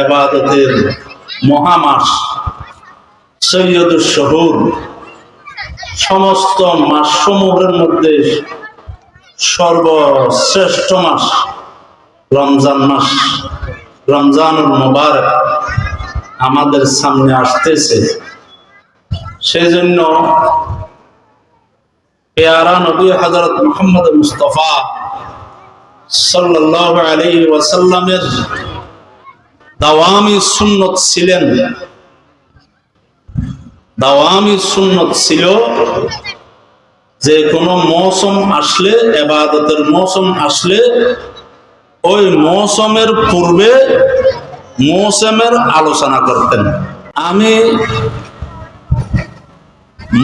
এবাদতের মহামাস সৈয়দুর শহুর, সমস্ত মাসসমূহের মধ্যে সর্বশ্রেষ্ঠ মাস রমজান মাস। রমজানুল মুবারক আমাদের সামনে আসতেছে। সেজন্য পেয়ারা নবী হজরত মোহাম্মদ মুস্তফা সাল্লাল্লাহু আলাইহি ওয়াসাল্লামের দাওয়ামি সুন্নত ছিলেন। দাওয়ামি সুন্নত ছিল যে কোনো মৌসুম আসলে, এবাদতের মৌসুম আসলে, ওই মৌসুমের পূর্বে মৌসুমের আলোচনা করতেন। আমি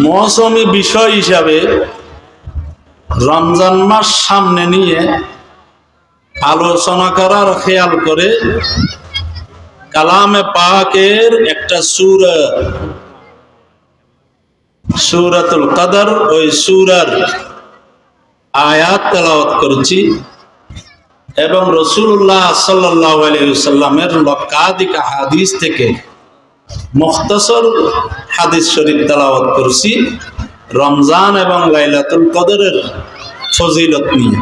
মৌসুমি বিষয় হিসাবে রমজান মাস সামনে নিয়ে আলোচনা করার খেয়াল করে কালামে পাকের একটা সুর। সুরাতুল কদর, ওই সুরার আয়াত তেলাওয়াত করেছি। এবং রসুল্লাহ সাল্লাহ আলাইসাল্লামের লক্ষাধিক হাদিস থেকে মুখতসর হাদিস শরীফ তেলাওয়াত করছি রমজান এবং লাইলাতুল কদরের ফজিলত নিয়ে।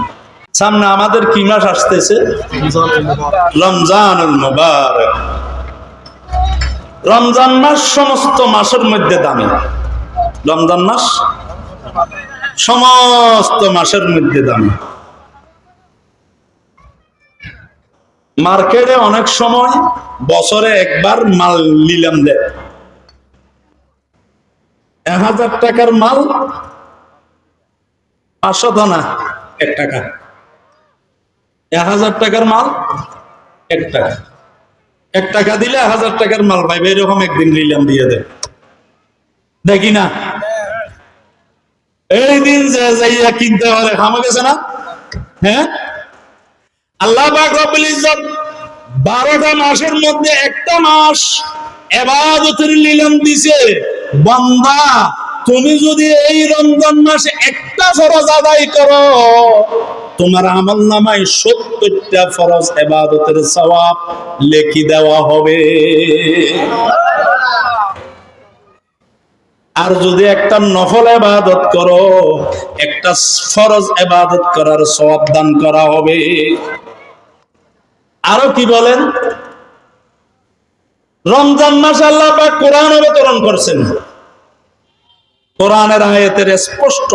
সামনে আমাদের কি মাস আসতেছে? রমজানুল মুবারক। রমজান মাস সমস্ত মাসের মধ্যে দামি। রমজান মাস সমস্ত মাসের মধ্যে দামি। মার্কেটে অনেক সময় বছরে একবার মাল নিলাম দেয় এক হাজার টাকার মাল পাঁচশো দানা, এক টাকা। এক হাজার টাকার মাল এক টাকা। এক টাকা দিলে হাজার টাকার মাল পাইবে, এরকম একদিন নিলাম দিয়ে দেয়। দেখি না। এই দিন যাইয়া কিনতে পারে, খামা গেছে না? হ্যাঁ? আল্লাহ রব্বুল ইজ্জত 12টা মাসের মধ্যে একটা মাস ইবাদতের নিলাম দিছে। বান্দা, তুমি যদি এই রমজান মাসে একটা ফরজ আদায় করো তোমার আমল নামায় সত্তরটা ফরজ এবাদতের সওয়াব লেখি দেওয়া হবে। আর যদি একটা নফল এবাদত করো, একটা ফরজ এবাদত করার সওয়াব দান করা হবে। আরও কি বলেন? রমজান মাস আল্লাহ পাক কোরআন অবতরণ করছেন। কোরআনের আয়াতের স্পষ্ট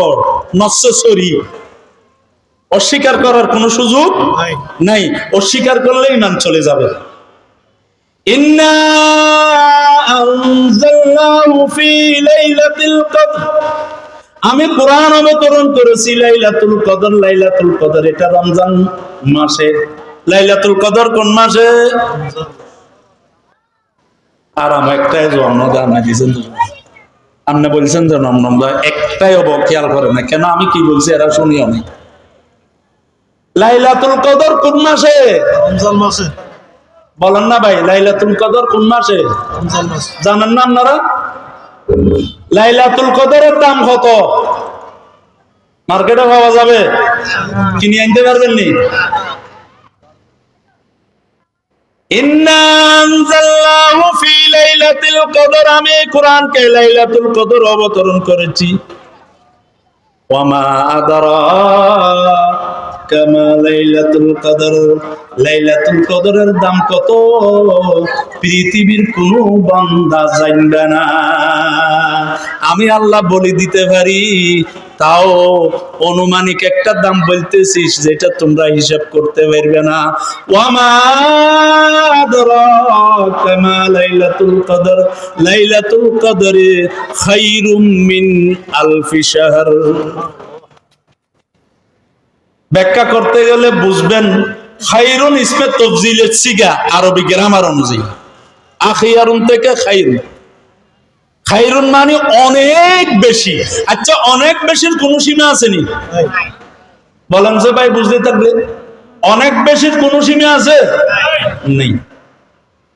নশ্বরী অস্বীকার করার কোনো সুযোগ নাই। অস্বীকার করলে ইমান চলে যাবে। আমি কোরআন অবতরণ করেছি লাইলাতুল কদর লাইলাতুল কদর এটা রমজান মাসে। লাইলাতুল কদর কোন মাসে? আর আমার একটাই জন্ম দান দিয়েছেন আপনি বলছেন যে নম নম একটাই অব খেয়াল করে না। কেন? আমি কি বলছি এরা শুনিও নি লাইলাতুল কদর কোন মাসে? রমজান মাসে। বলেন না ভাই লাইলাতুল কদর কোন মাসে? রমজান মাস। জানেন না আপনারা? লাইলাতুল কদরের দাম কত? মার্কেটে পাওয়া যাবে? কিনে আনতে পারবেন নি? আমি কোরআনকে লাইলাতুল কদর অবতরণ করেছি। মা লাইলাতুল কদর, লাইলাতুল কদরের দাম কত? পৃথিবীর কোনো বান্দা জানবে না। আমি আল্লাহ বলে দিতে পারি, তাও অনুমানিক একটা দাম বলতেছিস যেটা তোমরা হিসাব করতে পারবে না। লাইলাতুল কদর, লাইলাতুল কদরে খায়রুম মিন আলফি শাহর। ব্যাখ্যা করতে গেলে বুঝবেন খাইরুন ইসমে তফজিলের সিগা আরবি গ্রামার অনুযায়ী। আখিয়ারুন থেকে খাইরুন। খাইরুন মানে অনেক বেশি। আচ্ছা অনেক বেশির কোন সীমা আসেনি? বলেন যে ভাই বুঝতে থাকবে অনেক বেশির কোন সীমা আছে? নেই।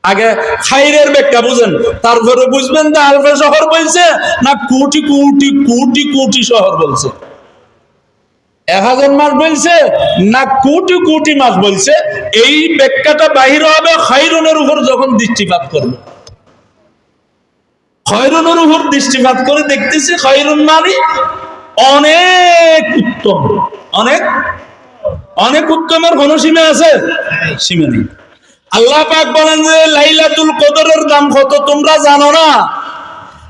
আগে খাইরের ব্যাখ্যা বুঝেন তারপরে বুঝবেন যে আলফা শহর বলছে না কোটি কোটি কোটি কোটি শহর বলছে। এক হাজার মাস বলছে না কোটি কোটি মাস বলছে, এই ব্যাখ্যাটা বাহির হবে খৈরনের উপর যখন দৃষ্টিপাত করবে। খৈরনের উপর দৃষ্টিপাত করে দেখতেছি খৈরন মানে অনেক উত্তম। অনেক? অনেক উত্তমের কোন সীমা আছে? নেই। আল্লাহ পাক বলেন যে, লাইলাতুল কদরের দাম কত তোমরা জানো না?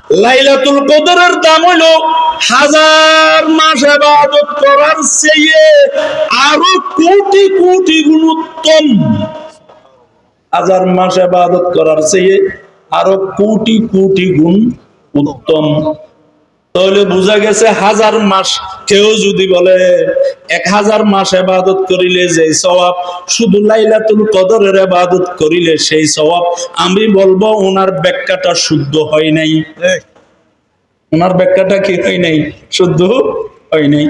লাইলাতুল কদরের দাম হলো হাজার মাস আবাদত করার চেয়ে আরও কোটি কোটি গুণ উত্তম। হাজার মাস আবাদত করার চেয়ে আরও কোটি কোটি গুণ উত্তম। তাহলে বোঝা গেছে হাজার মাস কেউ যদি বলে এক হাজার মাস এবাদত করিলে যে সওয়াব শুধু লাইলাতুল কদরের এবাদত করিলে সেই সওয়াব আমি বলব ওনার ব্যাখ্যাটা শুদ্ধ হয় নাই। ওনার ব্যাখ্যাটা কি হয় নাই? শুদ্ধ হয় নাই।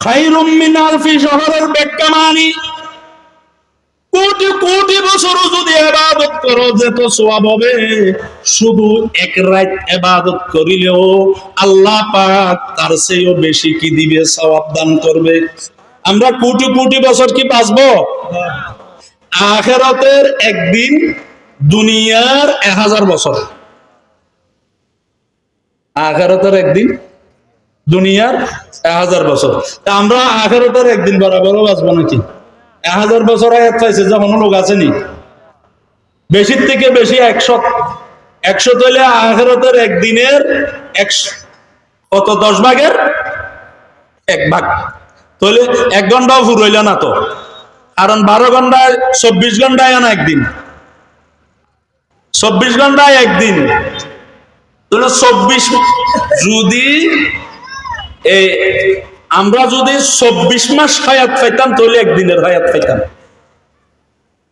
খাইরুম মিন আলফি শহরের ব্যাখ্যা মানি। কোটি কোটি বছরও যদি এবাদত করো যেত সওয়াব হবে। শুধু এক রাত এবাদত করিলেও আল্লাহ পাক তার চেয়েও বেশি কি দিবে, সওয়াব দান করবে। আমরা কোটি কোটি বছর কি বাঁচবো? আখেরাতের একদিন দুনিয়ার এক হাজার বছর। আখেরাতের একদিন দুনিয়ার এক হাজার বছর। তা আমরা আখেরাতের একদিন বরাবরও বাঁচবো নাকি? এক হাজার বছর আয়াত পাইছে যখন লোক আসেনি বেশির থেকে বেশি একশো একশো তৈলে আখেরাতের একদিনের একশো, কত? দশ ভাগের এক ভাগ। তাহলে এক ঘন্টাও ফুরইল না তো। কারণ বারো ঘন্টায়, চব্বিশ ঘন্টায় না একদিন। চব্বিশ ঘন্টায় একদিন। তাহলে চব্বিশ, যদি এই আমরা যদি চব্বিশ মাস হায়াত পাইতাম, তাহলে একদিনের হায়াত পাইতাম।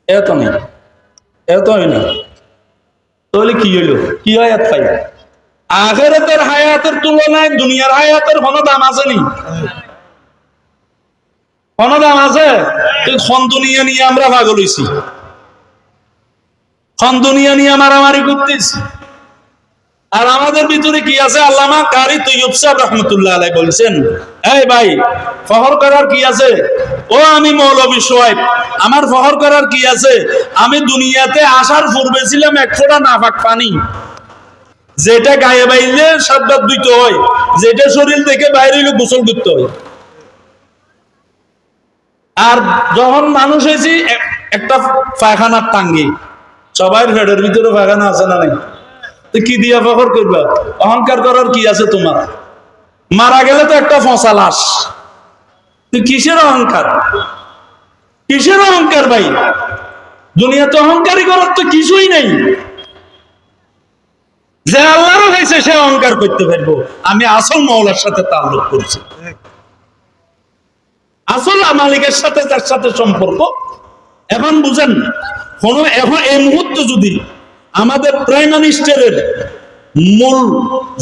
এত নেই এত না। তাহলে কি হইল? কি হায়াত পাই আখেরাতের হায়াতের তুলনায় দুনিয়ার হায়াতের কোনো দাম আছে নি? কোনো দাম আছে খন দুনিয়া নিয়ে আমরা পাগল হইছি। খন দুনিয়া নিয়ে মারামারি করতেছি। আর আমাদের ভিতরে কি আছে? আল্লামা কারি তৈয়ব সাহেব রহমতুল্লাহ আলাই বলছেন, এই ভাই ফহর করার কি আছে? ও, আমি মৌলবী সোয়াইব আমার ফহর করার কি আছে? আমি দুনিয়াতে আসার পূর্বে ছিলাম এক ফোঁটা নাফাক পানি। যেটা গায়ে বাইলে সাতবার দুইতে হয়, যেটা শরীর থেকে বাইরে হইলে গোসল করতে হয়। আর যখন মানুষ হয়েছি একটা পায়খানার টাঙ্গি। সবাই ফেডের ভিতরে পায়খানা আছে না নাই? কি দিয়া ফখর করবা? অহংকার করার কি আছে তোমার? মারা গেলে তো একটা ফসা লাশ। তো কিসের অহংকার? কিসের অহংকার ভাই? দুনিয়াতে অহংকারী করার তো কিছুই নেই। যে আল্লাহরও হয়েছে, সে অহংকার করতে পারব। আমি আসল মৌলার সাথে তাল্লুক করছি। আসল মালিকের সাথে, তার সাথে সম্পর্ক। এখন বুঝেন, কোন এখন এই মুহূর্তে যদি আমাদের প্রাইম মিনিস্টারের মূল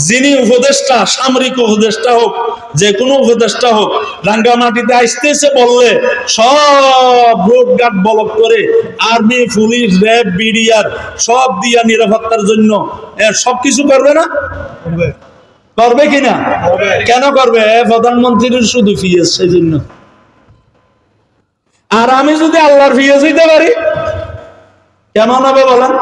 যিনি উপদেষ্টা সামরিক উপদেষ্টা হোক যে কোনো উপদেষ্টা হোক রাঙ্গামাটিতে আসতেছে বললে সব রোড গার্ড বলক করে আর্মি পুলিশ র্যাব বিডিআর সব দিয়া নিরাপত্তার জন্য এ, সবকিছু করবে না? করবে কিনা করবে। কেন করবে? প্রধানমন্ত্রীর শুধু ফিয়েস সেই জন্য আর আমি যদি আল্লাহর ফিয়েস হইতে পারি কেমন হবে বলেন?